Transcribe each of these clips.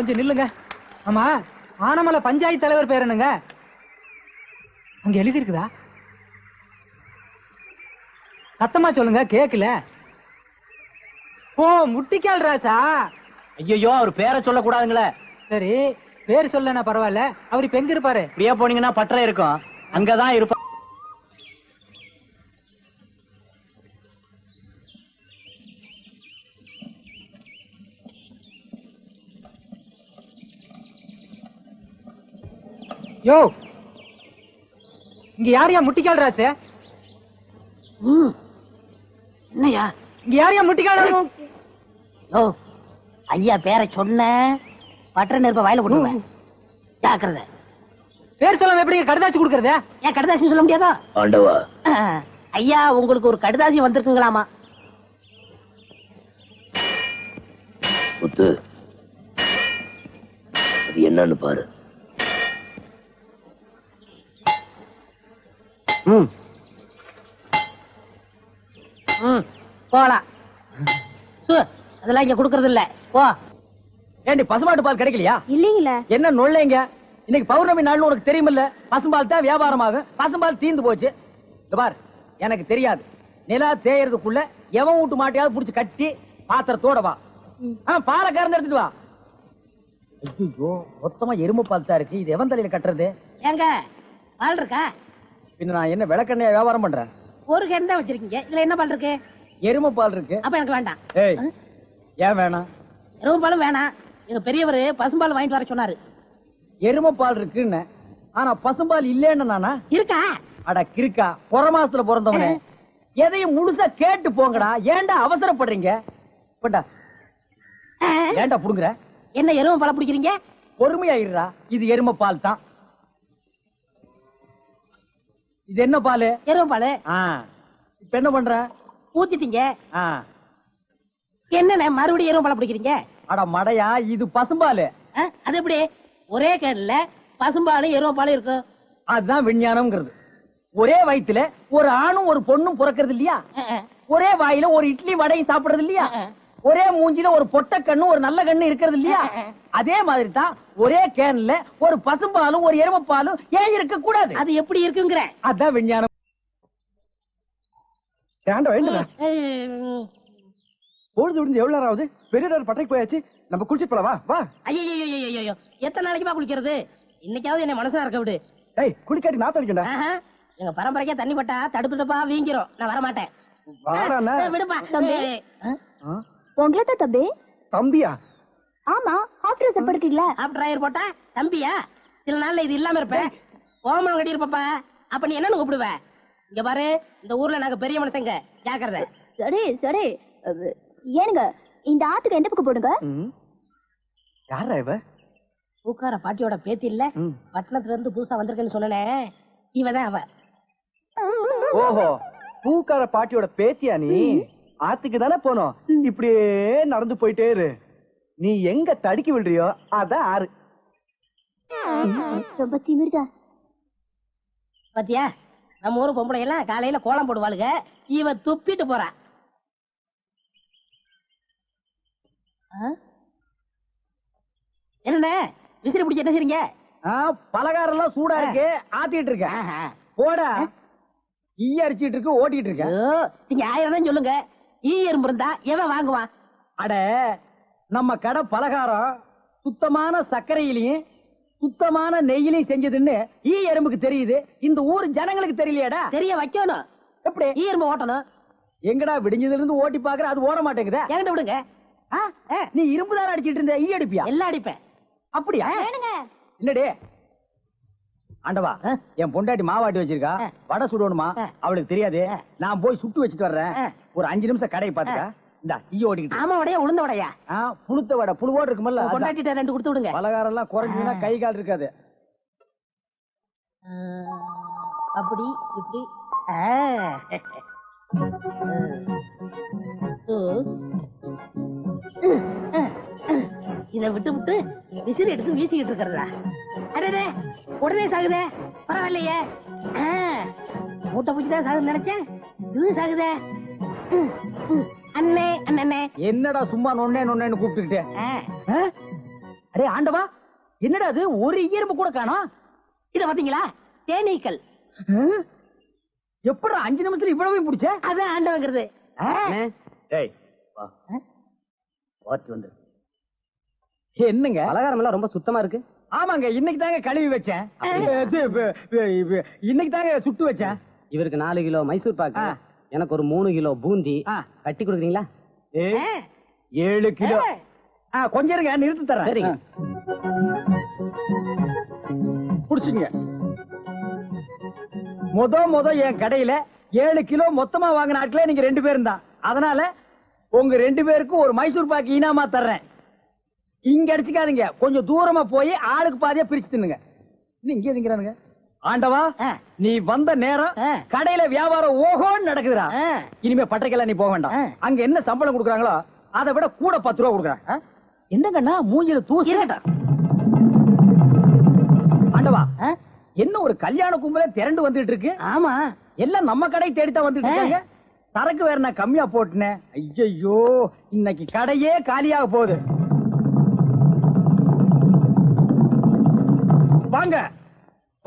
கொஞ்சம் நில்லுங்க. ஆமா ஆனமலை பஞ்சாயத்து தலைவர் பேர் என்னங்க? அங்க எழுதி இருக்குதா சத்தமா சொல்லுங்க கேக்கல. ஓ முட்டிக்கால் ராசா ஐயோ அவர் பேரை சொல்லக்கூடாதுங்களே. சரி பேர் சொல்லனா பரவாயில்ல. அவர் இப்ப எங்க இருப்பாரு? இப்படியே போனீங்கன்னா பற்ற இருக்கும். அங்கதான் இருப்ப யோ! இங்க யாரையா முட்டிக்கால் ராசு ம். என்னய்யா? இங்க யாரையா முட்டிக்கால் ராசு? ஓ ஐயா பேரை சொன்ன பட்டற நெருப்ப வாயில போட்டுருவேன் ஜாக்கிரதை. பேர் சொல்லாம எப்படி கடுதாச்சு கொடுக்கறது? ஏன் கடுதாசி சொல்ல முடியாதோ? ஆண்டவா. ஐயா உங்களுக்கு ஒரு கடுதாசி வந்திருக்குங்களாமா? முத்து அது என்னன்னு பாரு. போலாம். சு அதெல்லாம் இங்க கொடுக்கறது இல்ல போ. ஏண்டி பசுமாட்டு பால் கிடைக்கலையா? இல்லீங்களே. என்ன நொல்லைங்க இன்னைக்கு பௌர்ணமி நாள்னு உனக்கு தெரியுமில்ல? பசும்பால் தான் வியாபாரமாகும். பசும்பால் தீந்து போச்சு. பார் எனக்கு தெரியாது. நிலா தேயறதுக்குள்ள எவன் வீட்டு மாட்டையாவது புடிச்சு கட்டி பாத்திரத்தோட வா. ஆ பாலை கறந்து எடுத்துட்டு வா. ஐயோ மொத்தமா எருமை பால் தான் இருக்கு. இது எவன் தலையில கட்டுறது? ஏங்க பால் இருக்கா? பின்ன நான் என்ன விளக்கெண்ணைய வியாபாரம் பண்றேன்? ஒரு கேன் தான் வச்சிருக்கீங்க. இதுல என்ன பால் இருக்கு? எருமை பால் இருக்கு. அப்ப எனக்கு வேண்டாம். ஏய் ஏன் வேணாம்? எருமை பாலும் வேணாம். எங்க பெரியவர் பசும்பால் வாங்கிட்டு வர சொன்னாரு. எருமை பால் இருக்குன்னு. ஆனா பசும்பால் இல்லேன்னு நானா? இருக்கா? அட கிறுக்கா புற மாசத்துல பிறந்தவனே. எதையும் முழுசா கேட்டு போங்கடா. ஏன்டா அவசரப்படுறீங்க? போட்டா ஏன்டா புடுங்குற? என்ன எருமை பாலை பிடிக்கிறீங்க? பொறுமையா இருடா இது எருமை பால் தான் இது என்ன பால்? எருமை பால். இப்ப என்ன பண்ற? ஊத்திட்டீங்க. என்னண்ணே மறுபடியும் எருமை பாலை பிடிக்கிறீங்க? அட மடையா இது பசும்பால். அது எப்படி? ஒரே கேன்ல பசும்பாலும் எருமை பாலும் இருக்கும் அதுதான் விஞ்ஞானம்ங்கிறது. ஒரே வயித்துல ஒரு ஆணும் ஒரு பொண்ணும் பிறக்கிறது இல்லையா? ஒரே வாயில ஒரு இட்லி வடையும் சாப்பிடுறது இல்லையா. ஒரே மூஞ்சில ஒரு பொட்ட கண்ணு ஒரு நல்ல கண்ணு இருக்கிறது இல்லையா? அதே மாதிரி தான் ஒரே கேன்ல ஒரு பசும்பாலும் ஒரு எருமைப்பாலும் ஏன் இருக்க கூடாது அது எப்படி இருக்குங்கிற? அதான் விஞ்ஞானம். பொழுது விடுந்து எவ்வளவு நேரம் ஆகுது? பெரிய நேரம் பட்டைக்கு போயாச்சு. நம்ம குளிச்சிட்டு போலாம் வா வா. எத்தனை நாளைக்குமா குளிக்கிறது? இன்னைக்காவது என்ன மனசா இருக்க விடு. டேய் குளிக்காட்டி நாத்த அடிக்கண்டா எங்க பரம்பரைக்கே தண்ணி பட்டா தடுப்பு தப்பா வீங்கிரும். நான் வர மாட்டேன் விடுப்பா. தம்பி. உங்களை தான் தம்பி? தம்பியா? ஆமா ஹாஃப் ட்ரெஸ் எப்ப இருக்கீங்களா? ஆஃப்டர் ஆயர் போட்டா தம்பியா? சில நாள்ல இது இல்லாம இருப்பேன் ஓமனம் கட்டி இருப்பப்பா. அப்ப நீ என்னன்னு கூப்பிடுவ? இங்க பாரு இந்த ஊர்ல நாங்க பெரிய மனுஷங்க. ஜாக்கிரதை சரி சரி. ஏனுங்க இந்த ஆத்துக்கு எந்த பக்கம் போடுங்க. யாரா இவ? பூக்கார பாட்டியோட பேத்தி இல்ல. பட்டணத்துல இருந்து புதுசா வந்திருக்கேன்னு சொன்னேன். இவதான் அவ. ஓஹோ பூக்கார பாட்டியோட பேத்தியா நீ? ஆத்துக்கு தானே போனோம் இப்படியே நடந்து போயிட்டே இரு. நீ எங்க தடுக்கி விடுறியோ அதான் ஆறு. ரொம்ப திமிருதா? பாத்தியா? நம்ம ஊரு பொம்பளை எல்லாம் காலையில கோலம் போடுவாளுங்க இவ துப்பிட்டு போறா. ஆ? என்னண்ணே? விசிறி பிடிச்சி என்ன செய்றீங்க? பலகாரம் எல்லாம் சூடா இருக்கு. ஆத்திட்டு இருக்கேன். போடா. ஈ அரிச்சிட்டு இருக்கு ஓட்டிட்டு இருக்கேன். நீங்க ஆயிரம் தான் சொல்லுங்க. ஈ எறும்பு இருந்தா எவன் வாங்குவான்? அட நம்ம கடை பலகாரம் சுத்தமான சர்க்கரையிலையும் சுத்தமான நெய்யிலையும் செஞ்சதுன்னு ஈ எறும்புக்கு தெரியுது. இந்த ஊர் ஜனங்களுக்கு தெரியலையாடா? தெரிய வைக்கணும். எப்படி? ஈ எறும்பு ஓட்டணும். எங்கடா விடிஞ்சதுல இருந்து ஓட்டி பாக்குற அது ஓட மாட்டேங்குதா என்கிட்ட விடுங்க? நீ இரும்பு தானே அடிச்சிட்டு இருந்த ஈ அடிப்பியா எல்லாம் அடிப்பேன். அப்படியா? இல்லடே ஆண்டவா என் பொண்டாட்டி மாவாட்டி வச்சிருக்கா. வடை சுடணுமா. அவளுக்கு தெரியாது. நான் போய் சுட்டு வச்சுட்டு வர்றேன். ஒரு அஞ்சு நிமிஷம் கடையை பாத்துக்க இந்த ஈ ஓடிக்கிட்டு. ஆமா உடைய உளுந்த உடையா புழுத்த வடை புழுவோடு இருக்குமல்ல. கொண்டாட்டிட்ட ரெண்டு கொடுத்து விடுங்க. பலகாரம் எல்லாம் குறைஞ்சுன்னா கை கால் இருக்காது. அப்படி இப்படி. இத விட்டு விட்டு விசிறி எடுத்து வீசிக்கிட்டு இருக்கிறதா? அடடே உடனே சாகுதே. பரவாயில்லையே. மூட்டை பூச்சி தான் சாகுதுன்னு நினைச்சேன். இதுவும் சாகுதே. அண்ணே அண்ணே. என்னடா சும்மா நொண்ணே நொண்ணேன்னு கூப்பிட்டுக்கிட்டே? அடே ஆண்டவா என்னடா அது? ஒரு ஈரம்பு கூட காணோம் இத பாத்தீங்களா? தேனீக்கள். எப்படி அஞ்சு நிமிஷத்துல இவ்வளவு பிடிச்ச? அதான் ஆண்டவங்கிறது. டேய் வா. வாட் வந்து. என்னங்க? பலகாரம் எல்லாம் ரொம்ப சுத்தமா இருக்கு. ஆமாங்க இன்னைக்கு தாங்க கழுவி வச்சேன். இன்னைக்கு தாங்க சுட்டு வச்சேன். இவருக்கு நாலு கிலோ மைசூர் பாக்கு. எனக்கு ஒரு மூணு கிலோ பூந்தி. கட்டி கொடுக்குறீங்களா? ஏழு கிலோ. ஆ, கொஞ்சம் இருங்க நிறுத்தி தரேன். சரிங்க. புடிச்சுங்க முத முத என் கடையில ஏழு கிலோ மொத்தமா வாங்கின ஆட்களே நீங்க ரெண்டு பேரும் தான். அதனால உங்க ரெண்டு பேருக்கும் ஒரு மைசூர் பாக்கு இனாமா தர்றேன். இங்க அடிச்சுக்காதீங்க. கொஞ்சம் தூரமா போய் ஆளுக்கு பாதியா பிரிச்சு தின்னுங்க. இங்கே திங்கிறானுங்க ஆண்டவா. நீ வந்த நேரம். கடையில வியாபாரம் ஓஹோன்னு நடக்குதுடா. இனிமே பட்டைக்கெல்லாம் நீ போக வேண்டாம். அங்க என்ன சம்பளம் கொடுக்குறாங்களோ அதை விட கூட பத்து ரூபா கொடுக்குறாங்க. என்னங்கண்ணா மூஞ்சில தூசி? ஆண்டவா? என்ன ஒரு கல்யாண கும்பலே திரண்டு வந்துட்டு இருக்கு? ஆமா. எல்லாம் நம்ம கடை தேடித்தான் வந்துட்டு இருக்காங்க. சரக்கு வேற நான் கம்மியா போட்டுனேன் ஐயோ இன்னைக்கு கடையே காலியாக போகுது. வாங்க.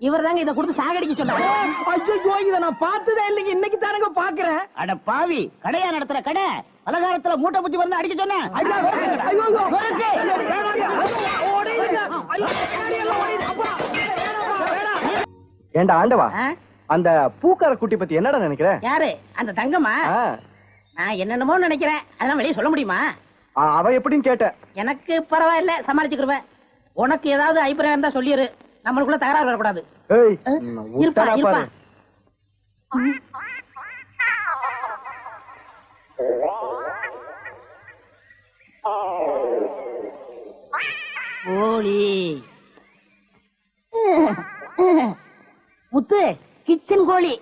இவர் தாங்க இதை கொடுத்து சாகடிக்க சொன்னாங்க ஐயோ இத நான் பார்த்ததே இல்லைங்க இன்னைக்கு தானங்க பாக்குறேன் அட பாவி கடையா நடத்துற கடை பலகாரத்துல மூட்டை பூச்சி வந்து அடிக்க சொன்னேன். ஏண்டா ஆண்டவா? அந்த பூக்கார குட்டி பத்தி என்னடா நினைக்கிற யாரு அந்த தங்கம்மா நான் என்னென்னமோ நினைக்கிறேன் அதெல்லாம் வெளியே சொல்ல முடியுமா அவ எப்படின்னு கேட்ட எனக்கு பரவாயில்ல சமாளிச்சுக்கிருவேன் உனக்கு ஏதாவது அபிப்பிராயம் இருந்தா சொல்லிரு நம்மளுக்குள்ள தகராறு வரக்கூடாது. இருப்பா இருப்பா. கோழி முத்து கிச்சன் கோழி.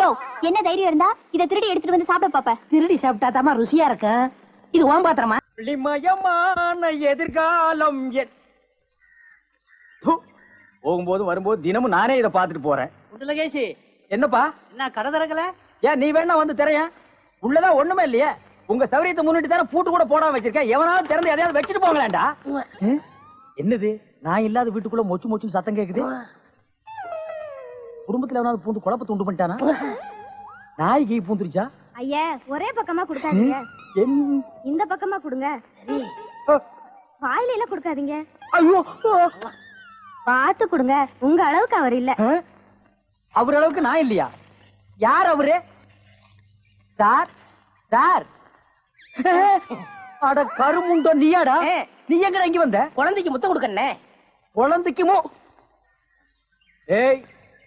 யோ என்ன தைரியம் இருந்தா இத திருடி எடுத்துட்டு வந்து சாப்பிட பாப்ப. திருடி சாப்பிட்டா தாமா ருசியா இருக்கும் இது ஓம் பாத்திரமா? ஒளிமயமான எதிர்காலம் என்-. போகும்போது வரும்போது தினமும் நானே இதை பார்த்துட்டு போறேன். குண்டலகேசி என்னப்பா? என்ன கடை திறக்கல? ஏன் நீ வேணா வந்து திரையன். உள்ளதான் ஒண்ணுமே இல்லையே. உங்க சௌரியத்தை முன்னிட்டு தானே பூட்டு கூட போடாம வச்சிருக்கேன். எவனாவது திறந்து எதையாவது வச்சுட்டு போங்களேன்டா என்னது? நான் இல்லாத வீட்டுக்குள்ள மொச்சு மொச்சு சத்தம் கேக்குது? குடும்பத்துல எவனாவது பூந்து குழப்பத்தை உண்டு பண்ணிட்டானா? நாய் கீ பூந்துருச்சா? ஐயா ஒரே பக்கமா கொடுக்காதீங்க. என் இந்த பக்கமா கொடுங்க. வாயில எல்லாம் கொடுக்காதீங்க. ஐயோ பார்த்து கொடுங்க. உங்க அளவுக்கு அவர் இல்ல? அவர் அளவுக்கு நான் இல்லையா? யார் அவரு? சார்? சார். அட கருமுண்டோ நீயாடா. நீ எங்கடா இங்க வந்த? குழந்தைக்கு முத்தம் கொடுக்கண்ணே. குழந்தைக்குமோ ஏய்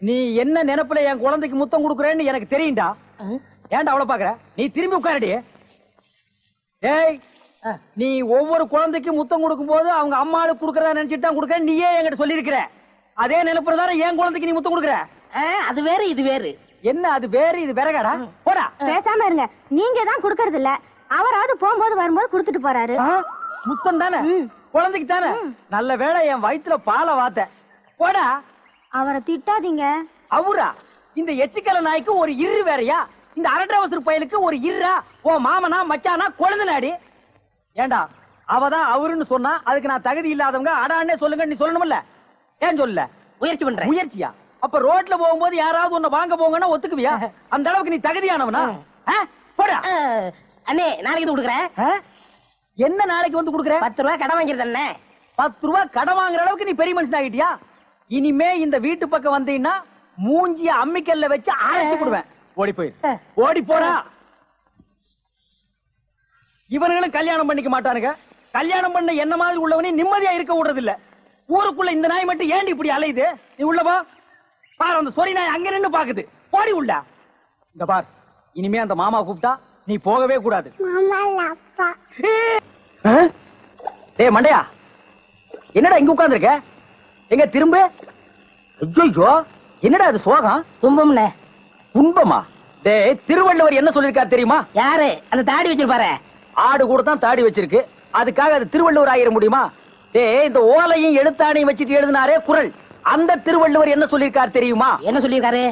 நீ என்ன நினைப்புல என் குழந்தைக்கு முத்தம் கொடுக்குறேன்னு எனக்கு தெரியும்டா. ஏன்டா அவளை பாக்குற நீ திரும்பி உட்காரடி. ஏய் நீ ஒவ்வொரு குழந்தைக்கும் முத்தம் கொடுக்கும் போது அவங்க அம்மாளுக்கு கொடுக்கறதா நினைச்சிட்டு தான் கொடுக்க நீயே என்கிட்ட சொல்லியிருக்கிற. அதே நினைப்புல தானே என் குழந்தைக்கு நீ முத்தம் கொடுக்குற. அது வேறு இது வேறு. என்ன அது வேறு இது விறகாடா? போடா. பேசாம இருங்க. நீங்க தான் கொடுக்கறது இல்ல அவராவது போகும்போது வரும்போது கொடுத்துட்டு போறாரு? முத்தம் தானே? குழந்தைக்கு தானே? நல்ல வேளை என் வயித்துல பாலை வாத்த. போடா. அவரை திட்டாதீங்க. அவரா இந்த எச்சிக்கல நாய்க்கு ஒரு இரு வேறயா? இந்த அரட்டை அவசர பயலுக்கு ஒரு இருரா ஓ மாமனா மச்சானா குழந்தை நாடி ஏண்டா? அவதான் அவருன்னு சொன்னா அதுக்கு நான் தகுதி இல்லாதவங்க அடான்னே சொல்லுங்க நீ சொல்லணும்ல ஏன் சொல்லல? முயற்சி பண்றேன். முயற்சியா? அப்ப ரோட்ல போகும்போது யாராவது உன்னை வாங்க போங்கன்னா ஒத்துக்குவியா? அந்த அளவுக்கு நீ தகுதியானவனா? போடா. அண்ணே நாளைக்கு கொடுக்குறேன்? என்ன நாளைக்கு வந்து கொடுக்குற? பத்து ரூபாய் கடன் வாங்கிருது அண்ணே. பத்து ரூபாய் கடன் வாங்குற அளவுக்கு நீ பெரிய மனுஷன் ஆகிட்டியா? இனிமே இந்த வீட்டு பக்கம் வந்தீங்கன்னா மூஞ்சிய அம்மிக்கல்ல வச்சு அரைச்சு விடுவேன் ஓடி போய் ஓடி போடா. இவனுங்களும் கல்யாணம் பண்ணிக்க மாட்டானுங்க. கல்யாணம் பண்ண என்ன மாதிரி உள்ளவனே நிம்மதியா இருக்க விடுறது இல்ல ஊருக்குள்ள இந்த நாய் மட்டும் ஏண்டி இப்படி அலையுது? நீ உள்ள வா பாரு அந்த சொறி நாய் அங்க நின்னு பாக்குது. போடி உள்ள. இந்த பார். இனிமே அந்த மாமா கூப்பிட்டா நீ போகவே கூடாது? டேய் மண்டையா. என்னடா இங்க உட்கார்ந்திருக்க? எங்க திரும்ப? ஐயோ என்னடா அது சோகம்? துன்பம்னே. துன்பமா? டேய் திருவள்ளுவர் என்ன சொல்லிருக்காரு தெரியுமா? யாரு? அந்த தாடி வச்சிருப்பாரு. ஆடு கூட தான் தாடி வச்சிருக்கு. அதுக்காக அது திருவள்ளுவர் ஆயிர முடியுமா? டேய் இந்த ஓலையும் எழுத்தாணையும் வச்சுட்டு எழுதினாரே குரல். அந்த திருவள்ளுவர் என்ன சொல்லிருக்காரு தெரியுமா? என்ன சொல்லியிருக்காரு?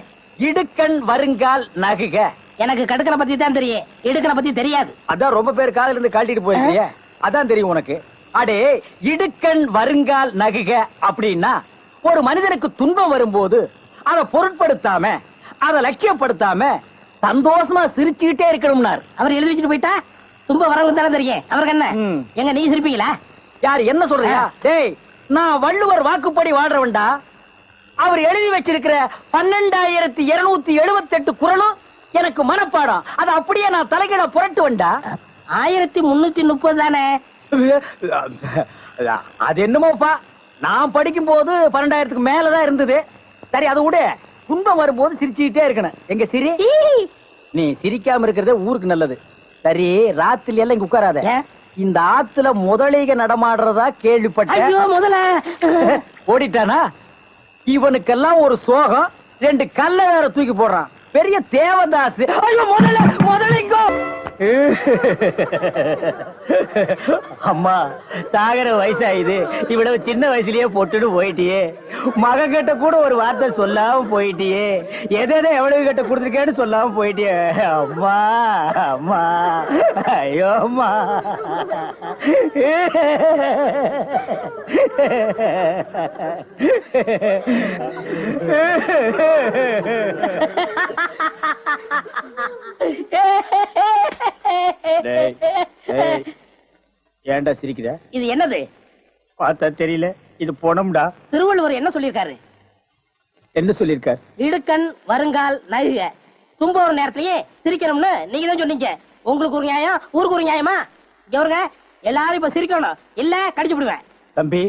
இடுக்கண் வருங்கால் நகுக. எனக்கு கடுக்கனை பத்தி தான் தெரியும். இடுக்கனை பத்தி தெரியாது. அதான் ரொம்ப பேர் காதுல இருந்து கழட்டிட்டு போயிருக்கிய அதான் தெரியும் உனக்கு. அடே இடுக்கண் வருங்கால் நகுக அப்படின்னா ஒரு மனிதனுக்கு துன்பம் வரும்போது அதை பொருட்படுத்தாம அதை லட்சியப்படுத்தாம சந்தோஷமா சிரிச்சுக்கிட்டே இருக்கணும்னார். அவர் எழுதி வச்சுட்டு போயிட்டா? துன்ப வரவங்க தானே தெரியும். அவருக்கு என்ன. எங்க நீ சிரிப்பீங்களா? யார் என்ன சொல்றியா டேய் நான் வள்ளுவர் வாக்குப்படி வாழ்றவன்டா அவர் எழுதி வச்சிருக்கிற பன்னெண்டாயிரத்தி இருநூத்தி எழுபத்தி எட்டு குரலும் எனக்கு மனப்பாடம். அதை அப்படியே நான் தலைகீழ புரட்டுவன்டா. ஆயிரத்தி முன்னூத்தி முப்பது தானே? அது என்னமோப்பா? நான் படிக்கும் போது பன்னெண்டாயிரத்துக்கு மேலதான் இருந்தது. சரி அதை விட. துன்பம் வரும்போது சிரிச்சுக்கிட்டே இருக்கணும். எங்க சிரி? நீ சிரிக்காம இருக்கிறதே ஊருக்கு நல்லது. சரி ராத்திரி எல்லாம் இங்க உட்காராத? இந்த ஆத்துல முதலீக நடமாடுறதா கேள்விப்பட்டேன். ஐயோ முதல்ல ஓடிட்டானா? இவனுக்கெல்லாம் ஒரு சோகம் ரெண்டு கல்ல வேற தூக்கி போடுறான். பெரிய தேவதாஸ் ஐயோ முதல்ல முதலிங்கோ அம்மா சாகர வயசாயுது. இவ்வளவு சின்ன வயசுலயே பொட்டுட்டு போயிட்டியே. மகன் கிட்ட கூட ஒரு வார்த்தை சொல்லாம போயிட்டியே. எதை எவ்வளவு கிட்ட கொடுத்துருக்கேன்னு சொல்லாம போயிட்டியே. அம்மா அம்மா ஐயோ அம்மா. டேய், ஏன்டா சிரிக்கிற? இது என்னது? பார்த்தா தெரியல இது போனோம்டா திருவள்ளுவர் என்ன சொல்லியிருக்காரு? என்ன சொல்லிருக்கார் இடுக்கண் வருங்கால் நகுக துன்ப ஒரு நேரத்திலேயே சிரிக்கணும்னு நீங்க தான் சொன்னீங்க. உங்களுக்கு ஒரு நியாயம் ஊருக்கு ஒரு நியாயமா? இங்க வருங்க எல்லாரும் இப்ப சிரிக்கணும். இல்ல கடிச்சு விடுவேன். தம்பி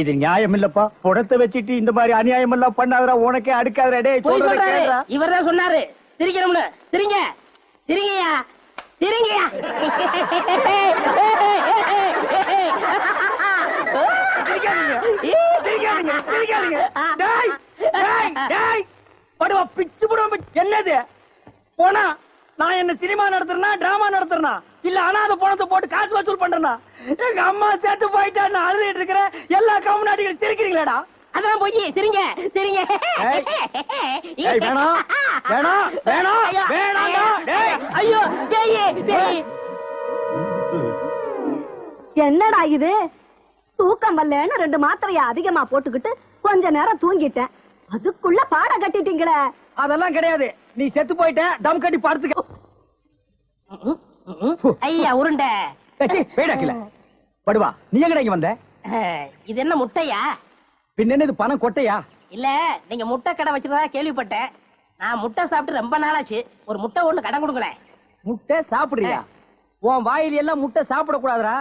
இது நியாயம் இல்லப்பா. புடத்தை வச்சுட்டு இந்த மாதிரி அநியாயம் எல்லாம் பண்ணாதடா உனக்கே அடுக்காதடா. டேய் போய் சொல்றத சொல்றாரு. கேளுடா. இவர் தான் சொன்னாரு. சிரிக்கணும்னு. சிரிங்க. சிரிங்கயா படுவா, பிச்சு புடுவா, பிச்சு. என்னது? போனா நான் என்ன சினிமா நடத்துறேனா டிராமா நடத்துறேனா? இல்ல அனாதை பணத்தை போட்டு காசு வசூல் பண்றேனா? எங்க அம்மா சேர்த்து போயிட்டா நான் அழுதுட்டு இருக்கிறேன் எல்லா கம்முனாட்டிகள் சிரிக்கிறீங்களாடா. அதெல்லாம் போய் சிரிங்க சிரிங்க. ஏய். ஏய், வேணாம், வேணாம், வேணாம், ஐயோ, வேணாம்டா, டேய். ஐயோ பேய் பேய் என்னடா இது? தூக்கம் வரலன்னு ரெண்டு மாத்திரைய அதிகமா போட்டுக்கிட்டு கொஞ்ச நேரம் தூங்கிட்டேன். அதுக்குள்ள பாட கட்டிட்டீங்களே. அதெல்லாம் கிடையாது. நீ செத்து போயிட்ட தம் கட்டி படுத்துக்க. ஐயா உருண்டை. படுவா. நீ எங்கடா இங்க வந்த? இது என்ன முட்டையா? பின்ன இது பணம் கொட்டையா? இல்ல நீங்க முட்டை கடை வச்சிருந்தா கேள்விப்பட்டேன். நான் முட்டை சாப்பிட்டு ரொம்ப நாளாச்சு. ஒரு முட்டை ஒண்ணு கடன் கொடுங்களேன் முட்டை சாப்பிடுறியா? உன் வாயில எல்லாம் முட்டை சாப்பிட கூடாதுடா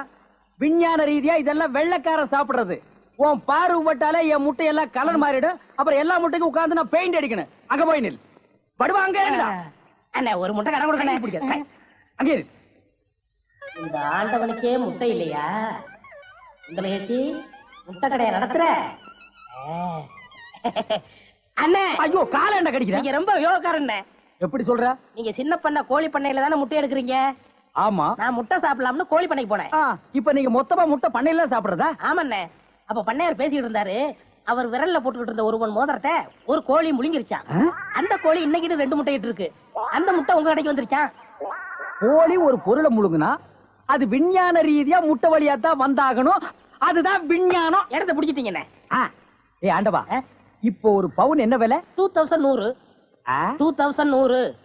விஞ்ஞான ரீதியா இதெல்லாம் வெள்ளைக்காரன் சாப்பிடுறது. உன் பார்வை பட்டாலே என் முட்டை எல்லாம் கலர் மாறிடும். அப்புறம் எல்லா முட்டைக்கும் உட்கார்ந்து நான் பெயிண்ட் அடிக்கணும். அங்க போய் நில். படுவா அங்க. அண்ணே ஒரு முட்டை கடன் கை பிடிக்காத. கொடுக்கணும் அங்க இரு. இந்த ஆண்டவனுக்கே முட்டை இல்லையா? இந்த முட்டை கடையை நடத்துற. அண்ணே. ஐயோ காலாண்ட கடிக்கிறேன் நீங்க ரொம்ப யோகக்காரண்ணே எப்படி சொல்ற? நீங்க சின்ன பண்ண கோழி பண்ணையில தானே முட்டை எடுக்கிறீங்க? ஆமா. நான் முட்டை சாப்பிடலாம்னு கோழி பண்ணைக்கு போனேன். இப்ப நீங்க மொத்தமா முட்டை பண்ணையில சாப்பிடுறதா? ஆமாண்ணே. அப்ப பண்ணையார் பேசிட்டு இருந்தாரு. அவர் விரல்ல போட்டுக்கிட்டு இருந்த ஒருவன் மோதிரத்தை ஒரு கோழி முழுங்கிருச்சான்? அந்த கோழி இன்னைக்கு இது ரெண்டு முட்டை இட்டு இருக்கு அந்த முட்டை உங்க கடைக்கு வந்துருச்சான் கோழி ஒரு பொருளை முழுங்குனா அது விஞ்ஞான ரீதியா முட்டை வழியா தான் வந்தாகணும். அதுதான் விஞ்ஞானம். இடத்த பிடிச்சிட்டீங்கண்ணே. ஏய் ஆண்டவா இப்போ ஒரு பவுன் என்ன விலை? டூ தௌசண்ட் நூறு. டூ தௌசண்ட் நூறு.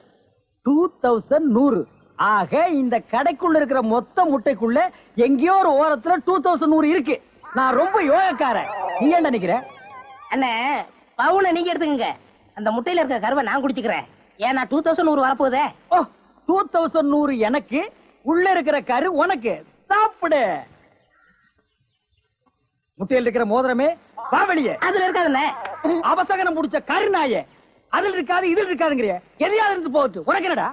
டூ தௌசண்ட் நூறு. ஆக இந்த கடைக்குள்ள இருக்கிற மொத்த முட்டைக்குள்ள எங்கேயோ ஒரு ஓரத்துல டூ தௌசண்ட் நூறு இருக்கு. நான் ரொம்ப யோகக்காரன். நீ என்ன நினைக்கிற? அண்ணே பவுனை நீங்க எடுத்துக்கங்க. அந்த முட்டையில இருக்க கருவை நான் குடிச்சுக்கிறேன். ஏன்னா டூ தௌசண்ட் நூறு வரப்போகுதே. ஓ டூ தௌசண்ட் நூறு எனக்கு. உள்ள இருக்கிற கரு உனக்கு. சாப்பிடு. முட்டையில் இருக்கிற மோதிரமே வெளியே. அதுல இருக்காதுண்ணே அவசகனம் முடிச்ச கருநாயே. அதில் இருக்காது இதில் இருக்காதுங்கிறிய. எதையாவது இருந்து போகட்டு உனக்கு என்னடா?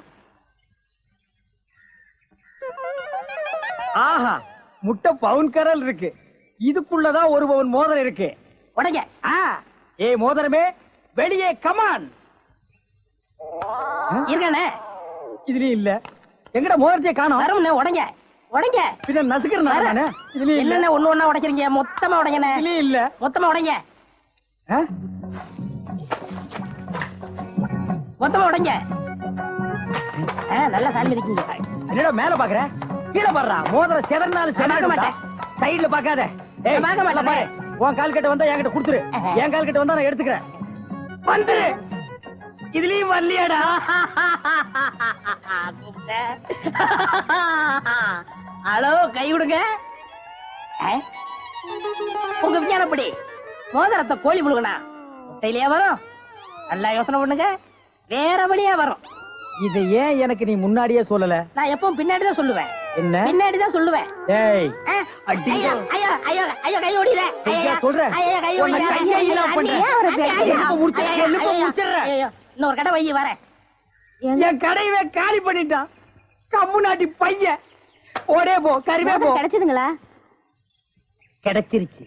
ஆஹா முட்டை பவுன் கரல் இருக்கு. இதுக்குள்ளதான் ஒரு பவுன் மோதிரம் இருக்கு. உடைங்க. ஏய் மோதிரமே வெளியே கமான் இருக்கானே இதுலயும் இல்ல. எங்கட மோதிரத்தையே காணோம்? உடைங்க. உடைங்க. பின்ன நசுக்கிறேன் நானு. இதுலயும் இல்ல. ஒண்ணு ஒண்ணா உடைக்கிறீங்க? மொத்தமா உடைங்கண்ணே. இதுலயும் இல்ல. மொத்தமா உடைங்க? மொத்தமா உடைங்க. நல்லா சாமி இருக்கீங்க. என்னடா மேல பாக்குற? கீழே பாடுறா. மோதிரம் செதறினாலும் செதற மாட்டேன். சைடுல பாக்காத. ஏய், நல்லா மாட்டேன். உன் கால் கட்ட வந்தா என்கிட்ட கொடுத்துரு. என் கால் கட்ட வந்தா நான் எடுத்துக்கிறேன். வந்துரு. இதுலயும் வரலையாடா. ஹலோ கை விடுங்க ஆ? உங்க விஞ்ஞானப்படி மோதிரத்தை கோழி முழுகனா முட்டையிலேயே வரும். நல்லா யோசனை பண்ணுங்க. வேற வழியா வரும். இத ஏன் எனக்கு நீ முன்னாடியே சொல்லல? நான் எப்பவும் பின்னாடி தான் சொல்லுவேன். என்ன? பின்னாடி தான் சொல்லுவேன். ஏய். ஐயோ ஐயோ ஐயோ ஐயோ கை ஓடில ஐயா, சொல்றேன். ஐயோ கை ஓடில கையே இல்லாம பண்றேன். இன்னொரு கடை வை வரேன். என் கடையவே காலி பண்ணிட்டான். கம்முனாட்டி பையன். ஓடே போ கருவே போ. கிடைச்சதுங்களா? கிடைச்சிருச்சு.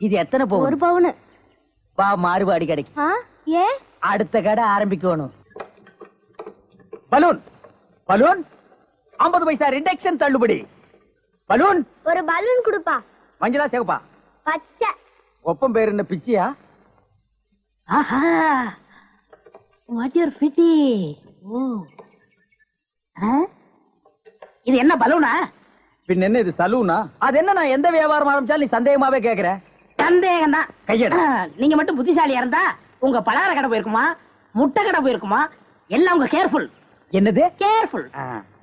இது எத்தனை போகும் ஒரு பவுனு. வா மாறுபாடி கிடைக்கும் ஏன் அடுத்த கடை ஆரம்பிக்கணும். பலூன். பலூன்? ஐம்பது பைசா ரிடக்ஷன் தள்ளுபடி. பலூன்? ஒரு பலூன் கொடுப்பா. மஞ்சளா சிவப்பா பச்சை. ஒப்பம் பேர் என்ன பிச்சியா? ஆஹா. வாட் யுவர் ஃபிட்டி ஓ. ஆ? இது என்ன பலூனா? பின் என்ன இது சலூனா? அது என்ன நான் எந்த வியாபாரம் ஆரம்பிச்சாலும் நீ சந்தேகமாவே கேக்குற? சந்தேகம் தான் கையெடு. நீங்க மட்டும் புத்திசாலியா இருந்தா உங்க பலகார கடை போயிருக்குமா? முட்டை கடை போயிருக்குமா? எல்லாம் உங்க கேர்ஃபுல் என்னது? கேர்ஃபுல்.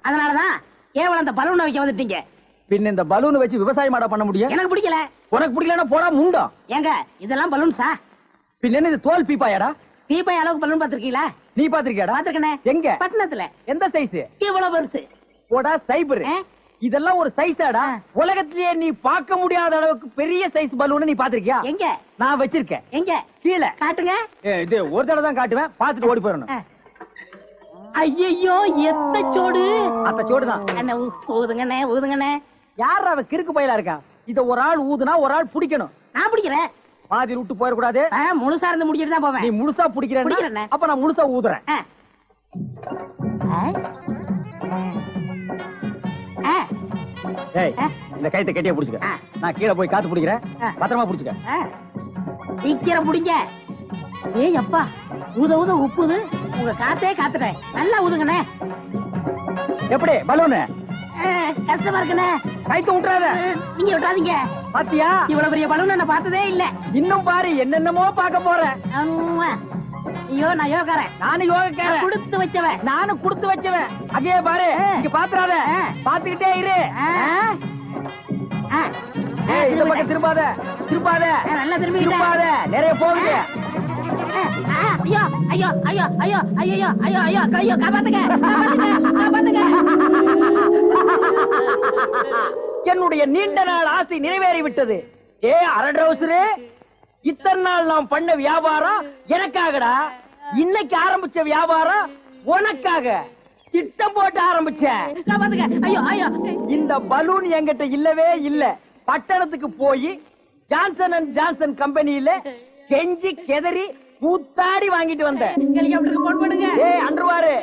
அதனாலதான் கேவலம் அந்த பலூனை வைக்க வந்துட்டீங்க? பின் இந்த பலூனை வச்சு விவசாயம் பண்ண முடியும்? எனக்கு பிடிக்கல. உனக்கு பிடிக்கலன்னா போடா முண்டம் ஏங்க இதெல்லாம் பலூன்ஸா? பின் என்ன இது தோல் பீப்பாயாடா? பீப்பை அளவுக்கு பலூன் பாத்திருக்கீங்களா நீ பாத்திருக்கியாடா பாத்திருக்கனே எங்க? பட்டணத்துல. எந்த சைஸ் இவ்வளவு பெருசு. போடா சைபர்? இதெல்லாம் ஒரு சைஸாடா உலகத்திலேயே நீ பார்க்க முடியாத அளவுக்கு பெரிய சைஸ் பலூன் நீ பாத்திருக்கியா எங்க? நான் வச்சிருக்கேன். எங்க? கீழே. காட்டுங்க. இது ஒரு தடவை தான் காட்டுவேன். பாத்துட்டு ஓடி போயிடணும். ஐயோ எத்த சோடு. அத்த சோடுதான் அண்ணே ஊ- ஊதுங்கண்ணே ஊதுங்கண்ணே. யார் அவ கிறுக்கு பயிலா இருக்கா? இத ஒரு ஆள் ஊதுனா ஒரு ஆள் பிடிக்கணும். நான் பிடிக்கிறேன். பாதி விட்டு போயிடக்கூடாது முழுசா இருந்து முடிச்சிட்டு தான் நீ போவேன் முழுசா பிடிக்கிறேன்னா பிடிக்கிறேனே. அப்ப நான் முழுசா ஊதுறேன். ஏய். இந்த கைத்தை கட்டியா புடிச்சுக்க. நான் கீழே போய் காத்து பிடிக்கிறேன். பத்திரமா புடிச்சுக்க. சீக்கிரம் பிடிங்க. ஏய் அப்பா ஊத ஊத உப்புது. உங்க காத்தே காத்துட்டேன். நல்லா ஊதுங்கண்ணே. எப்படி பலூனு? கஷ்டமா இருக்குண்ணே. கைத்த விட்டுறாத நீங்க விட்டாதீங்க பாத்தியா? இவ்வளவு பெரிய பலூன் நான் பார்த்ததே இல்ல. இன்னும் பாரு என்னென்னமோ பார்க்க போறேன். ஐயோ நான் யோகாரன். நானும் யோகக்காரன். கொடுத்து வச்சவன். நானும் கொடுத்து வச்சவன். அங்கே பாரு. இங்க பாத்துறாத. பாத்துக்கிட்டே இரு. இந்த பக்கம். திரும்பாத. திரும்பாத. நல்லா திரும்பிக்கிட்டேன். திரும்பாத. நிறைய போகுது. ஐயோ ஐயோ ஐயோ ஐயோ ஐயோ ஐயோ ஐயோ ஐயோ காப்பாத்துங்க. என்னுடைய நீண்ட நாள் ஆசை நிறைவேறி விட்டது ஏ அரட்ரவுசரே இத்தனை நாள் நாம் பண்ண வியாபாரம் எனக்காகடா. இன்னைக்கு ஆரம்பிச்ச வியாபாரம் உனக்காக. திட்டம் போட்டு ஆரம்பிச்சேன். காப்பாத்துங்க ஐயோ ஐயோ. இந்த பலூன் என்கிட்ட இல்லவே இல்ல. பட்டணத்துக்கு போய் ஜான்சன் அண்ட் ஜான்சன் கம்பெனியில கெஞ்சி கெதறி கூத்தாடி வாங்கிட்டு வந்தேன். அன்றுவாரு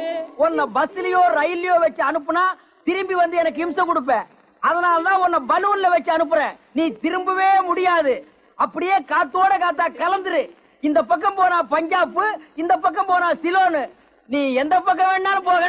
உன்னை பஸ்லயோ ரயில்லயோ வச்சு அனுப்புனா திரும்பி வந்து எனக்கு இம்சை கொடுப்ப. அதனாலதான் உன்னை பலூன்ல வச்சு அனுப்புறேன். நீ திரும்பவே முடியாது. அப்படியே காத்தோட காத்தா கலந்துரு. இந்த பக்கம் போனா பஞ்சாப் இந்த பக்கம் போனா சிலோனு. நீ எந்த பக்கம் வேணாலும் போக